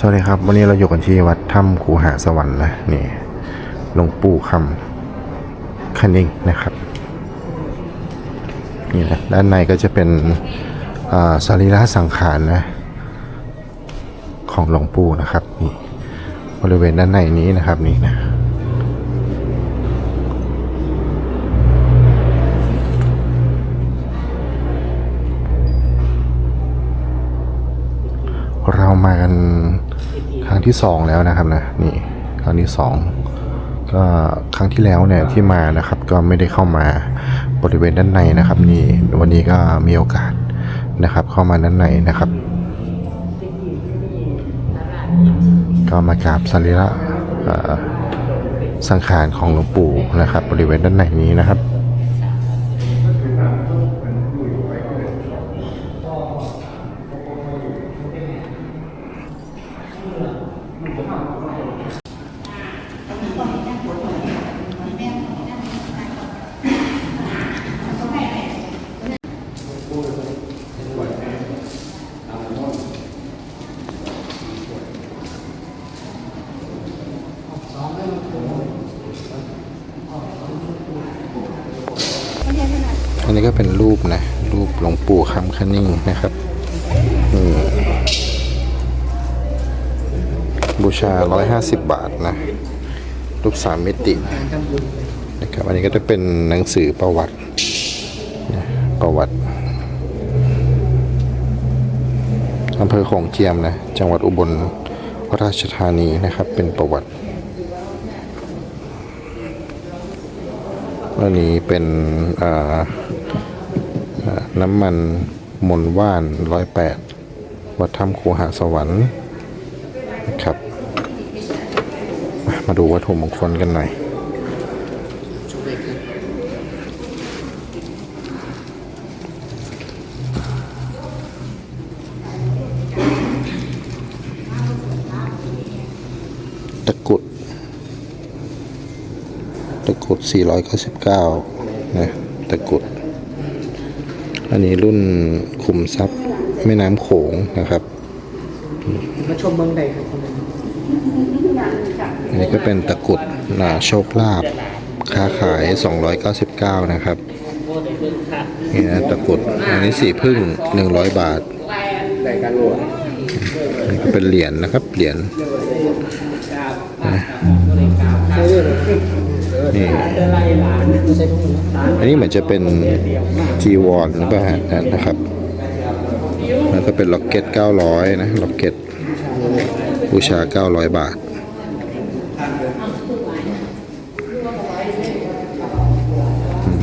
สวัสดีครับ วันนี้เราอยู่กันที่วัดถ้ำคูหาสวรรค์นะนี่หลวงปู่คำคันเองนะครับนี่นะด้านในก็จะเป็นอ่าสรีระสังขารนะของหลวงปู่นะครับนี่บริเวณด้านในนี้นะครับนี่นะเรามากัน ที่สองแล้วนะครับนะนี่ครั้งที่สองก็ครั้งที่แล้วเนี่ยที่มานะครับก็ไม่ได้เข้ามาบริเวณด้านในนะครับนี่วันนี้ก็มีโอกาสนะครับ เข้ามาด้านในนะครับ ก็มากราบสรีระสังขารของหลวงปู่นะครับ บริเวณด้านในนี้นะครับ รูปนะ รูปหลวงปู่คำคันนิ่งนะครับนี่บูชา 150 บาทนะ รูปสามมิตินะครับ อันนี้ก็จะเป็นหนังสือประวัตินะประวัติอำเภอของเจียมนะ จังหวัดอุบลราชธานีนะครับ เป็นประวัติอันนี้เป็นอ่า น้ำมันมนว่านร้อยแปดวัดถ้ำคูหาสวรรค์นะครับ มาดูวัตถุมงคลกันหน่อยตะกุด ตะกรุด 499นะตะกุด อันนี้รุ่นขุมทรัพย์แม่น้ำโขงนะครับ มาชมเมืองใดครับคนนั้นอันนี้ก็เป็นตะกรุดนาโชคลาภค้าขาย 299 นะครับนี่นะตะกรุดอันนี้สีพึ่ง 100 บาทใดการโหลดอันนี้ก็เป็นเหรียญนะครับเหรียญ อันนี้เหมือนจะเป็นจีวรหรือเปล่านะครับแล้วก็เป็นล็อกเก็ต900 นะล็อกเก็ตบูชา 900 บาท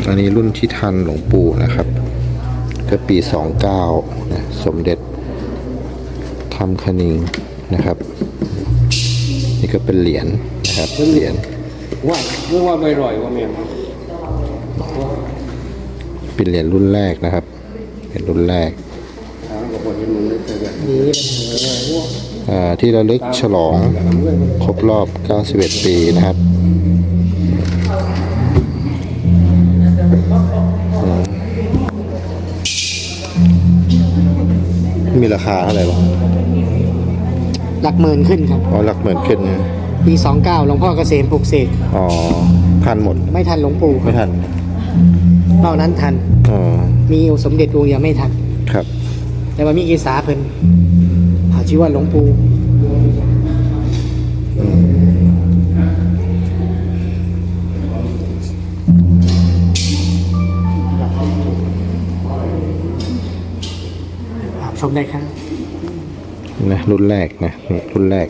อันนี้รุ่นที่ทันหลวงปู่นะครับ ก็ปี 29นะสมเด็จทำคณิงนะครับ นี่ก็เป็นเหรียญนะครับเหรียญว่าเรื่องว่าไม่ร่อยว่าเมีย เป็นเหรียญรุ่นแรกนะครับ เหรียญรุ่นแรกถามกับคนที่มึงได้เจอกันนี่เป็นเหรอว่าอ่าที่ระลึกฉลองครบรอบ 91 ปีนะครับอืมมีราคาเท่าไหร่บ้างหลักหมื่นขึ้นครับ อ๋อ หลักหมื่นขึ้นนะปีสองเก้าหลวงพ่อเกษมปลุกเสกอ๋อ ทันหมด ไม่ทันหลวงปู่ไม่ทัน นอกนั้นทัน อ๋อ มีสมเด็จองค์ยังไม่ทัน ครับ แต่ว่ามีกีสาเพิ่นหาชื่อว่าหลวงปู่ครับชมได้ครับนะรุ่นแรกนะนี่รุ่นแรก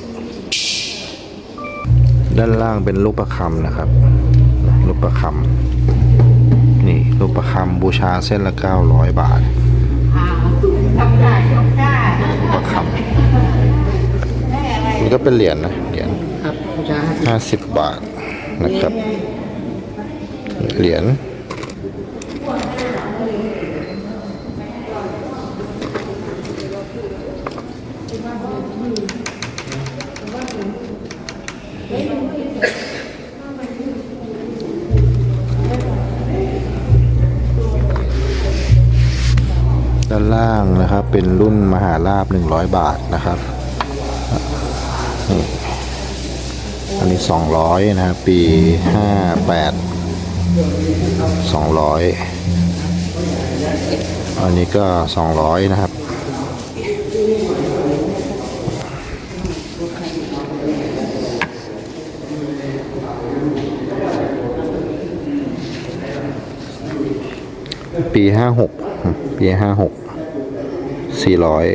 ด้านล่างเป็นรูปประคำนะครับนะรูปประคำนี่รูปประคำ บูชาเส้นละ 900 บาทรูปประคำนี่ก็เป็นเหรียญนะเหรียญครับบูชาห้าสิบ50บาทนะครับ เหรียญด้ เป็นรุ่นมหาลาบ100 บาทนะครับนี่อันนี้สองร้อยนะครับ ปีห้าแปดสองร้อยอันนี้ก็สองร้อยนะครับปีห้าหกปีห้าหก สี่ร้อย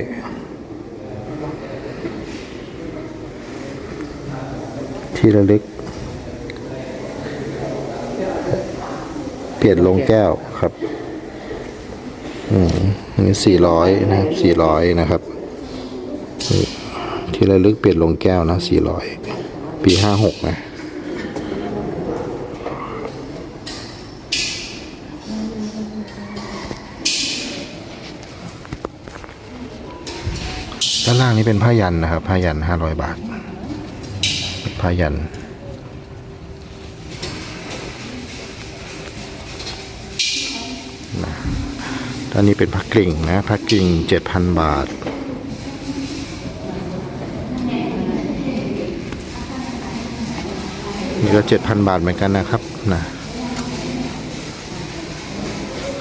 ที่ระลึก เปลี่ยนลงแก้วครับ อืมอันนี้สี่ร้อยนะครับสี่ร้อยนะครับ ที่ระลึกเปลี่ยนลงแก้วนะสี่ร้อยปีห้าหกนะ ด้านล่างนี้เป็นผ้ายันนะครับผ้ายันห้าร้อยบาทผ้ายันนะด้านนี้เป็นผ้ากลิ่งนะผ้ากลิ่งเจ็ดพันบาท นี่ก็เจ็ดพันบาทเหมือนกันนะครับนะ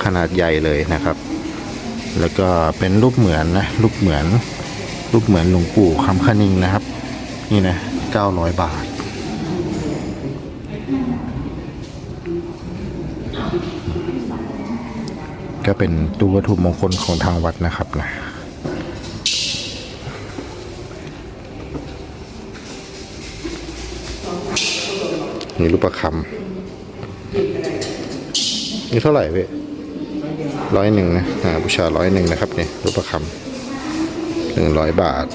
ขนาดใหญ่เลยนะครับ แล้วก็เป็นรูปเหมือนนะรูปเหมือน รูปเหมือนหลวงปู่คำคณิงนะครับ นี่นะเก้าร้อยบาท ก็เป็นตู้วัตถุมงคลของทางวัดนะครับนะนี่รูปประคำนี่เท่าไหร่เว้ยร้อยหนึ่งนะอ่าบูชาร้อยหนึ่งนะครับเนี่ยรูปประคำ นึ่งร้อยบาท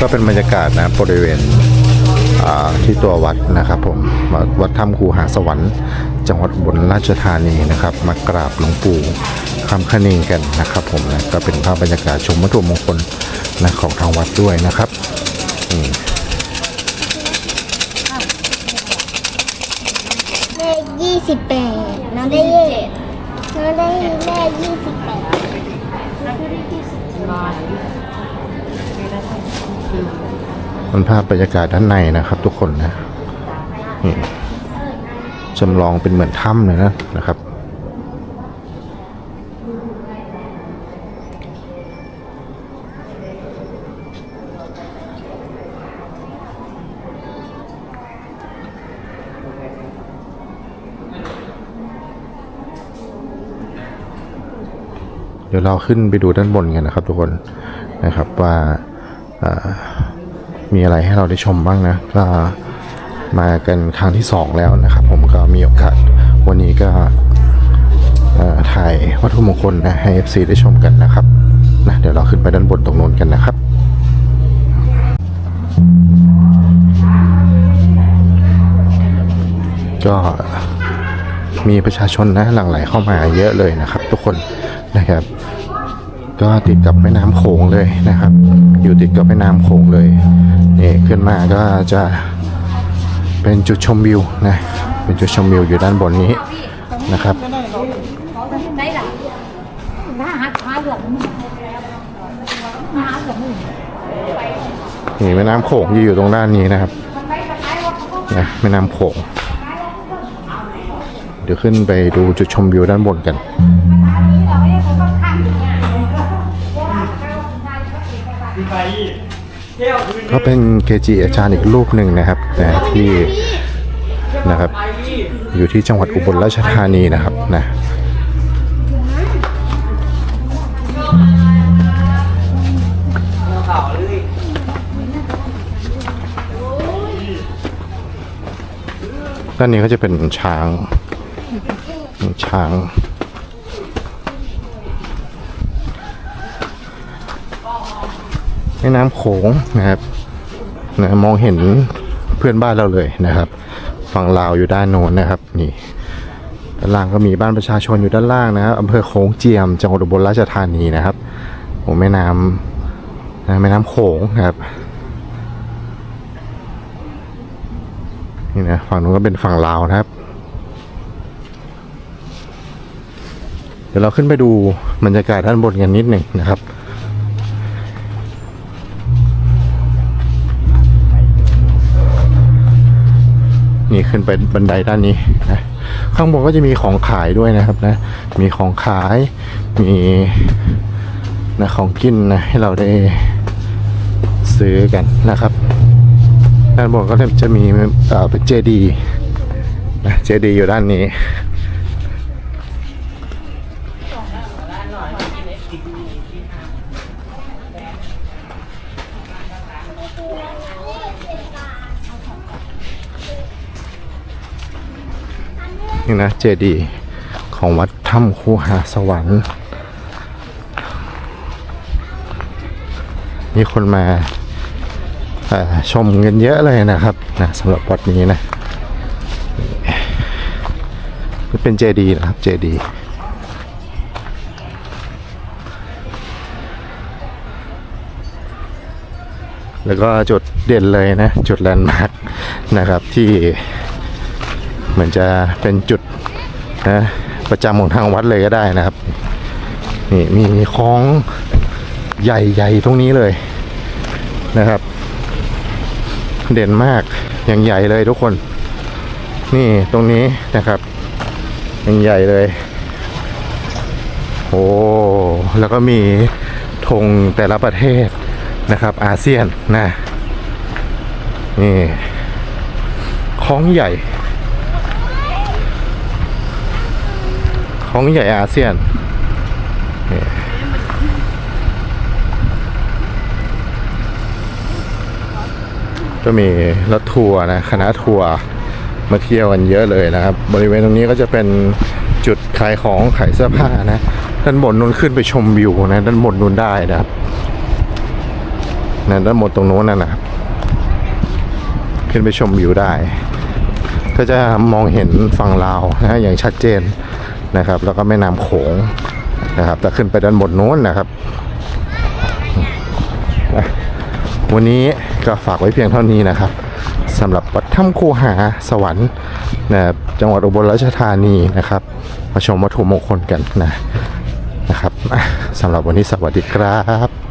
ก็เป็นบรรยากาศนะบริเวณที่ตัววัดนะครับผมวัดถ้ำคูหาสวรรค์ จังหวัดอุบลราชธานีนะครับ มากราบหลวงปู่ คำคณิงกันนะครับ ผมนะก็เป็นภาพบรรยากาศชมวัตถุมงคลนะของทางวัดด้วยนะครับอืมเลขยี่สิบแปดน้องได้เลขน้องได้เลขยี่สิบแปดมันภาพบรรยากาศด้านในนะครับทุกคนนะจำลองเป็นเหมือนถ้ำเลยนะนะครับ เดี๋ยวเราขึ้นไปดูด้านบนกันนะครับทุกคนนะครับว่ามีอะไรให้เราได้ชมบ้างนะก็มากันครั้งที่สองแล้วนะครับ ผมก็มีโอกาสวันนี้ก็ถ่ายวัตถุมงคลนะให้ FC ได้ชมกันนะครับนะเดี๋ยวเราขึ้นไปด้านบนตรงโน้นกันนะครับก็ มีประชาชนนะหลั่งไหลเข้ามาเยอะเลยนะครับ ทุกคนนะครับ ก็ติดกับแม่น้ำโขงเลยนะครับ อยู่ติดกับแม่น้ำโขงเลยนี่ขึ้นมาก็จะเป็นจุดชมวิวนะเป็นจุดชมวิวอยู่ด้านบนนี้นะครับนี่แม่น้ำโขงจะอยู่ตรงด้านนี้นะครับนะแม่น้ำโขง เดี๋ยวขึ้นไปดูจุดชมวิวด้านบนกัน ก็เป็นเกจิอาจารย์อีกรูปหนึ่งนะครับนะที่นะครับ อยู่ที่จังหวัดอุบลราชธานีนะครับนะด้านนี้ก็จะเป็นช้าง ช้างแม่น้ำโขงนะครับนะมองเห็นเพื่อนบ้านเราเลยนะครับฝั่งลาวอยู่ด้านโน้นนะครับ นี่ด้านล่างก็มีบ้านประชาชนอยู่ด้านล่างนะครับอำเภอโขงเจียมจังหวัดอุบลราชธานีนะครับโอ้แม่น้ำนะแม่น้ำโขงนะครับนี่นะฝั่งนู้นก็เป็นฝั่งลาวนะครับ ดี๋ยวเราขึ้นไปดูบรรยากาศด้านบนกันนิดหนึ่งนะครับนี่ขึ้นไปบันไดด้านนี้นะข้างบนก็จะมีของขายด้วยนะครับนะ มีของขายมีนะของกินนะให้เราได้ซื้อกันนะครับ ด้านบนก็จะมีเอ่อเป็นเจดีนะเจดีอยู่ด้านนี้ นี่นะเจดีย์ของวัดถ้ำคูหาสวรรค์ มีคนมาชมกันเยอะเลยนะครับนะสำหรับวัดนี้นะนี่เป็นเจดีย์นะครับเจดีย์ แล้วก็จุดเด่นเลยนะ จุดแลนด์มาร์กนะครับที่เหมือนจะเป็นจุดนะประจำของทางวัดเลยก็ได้นะครับ นี่มีคล้องใหญ่ๆตรงนี้เลยนะครับ เด่นมากอย่างใหญ่เลยทุกคน นี่ตรงนี้นะครับอย่างใหญ่เลยโอ้แล้วก็มีธงแต่ละประเทศ นะครับ อาเซียนนะนี่คลองใหญ่ของใหญ่อาเซียนนี่ก็มีรถทัวร์นะคณะทัวร์มาเที่ยวกันเยอะเลยนะครับ บริเวณตรงนี้ก็จะเป็นจุดขายของขายเสื้อผ้านะ ด้านบนนู้นขึ้นไปชมวิวนะ ด้านบนนู้นได้นะครับ นะด้านบนตรงนู้นนะนะครับขึ้นไปชมวิวได้ ก็จะมองเห็นฝั่งลาวนะอย่างชัดเจนนะครับ แล้วก็แม่น้ำโขงนะครับแต่ขึ้นไปด้านบนโน้นนะครับวันนี้ก็ฝากไว้เพียงเท่านี้นะครับสำหรับวัดถ้ำคูหาสวรรค์นะจังหวัดอุบลราชธานีนะครับ มาชมวัตถุมงคลกันนะนะครับสำหรับวันนี้สวัสดีครับ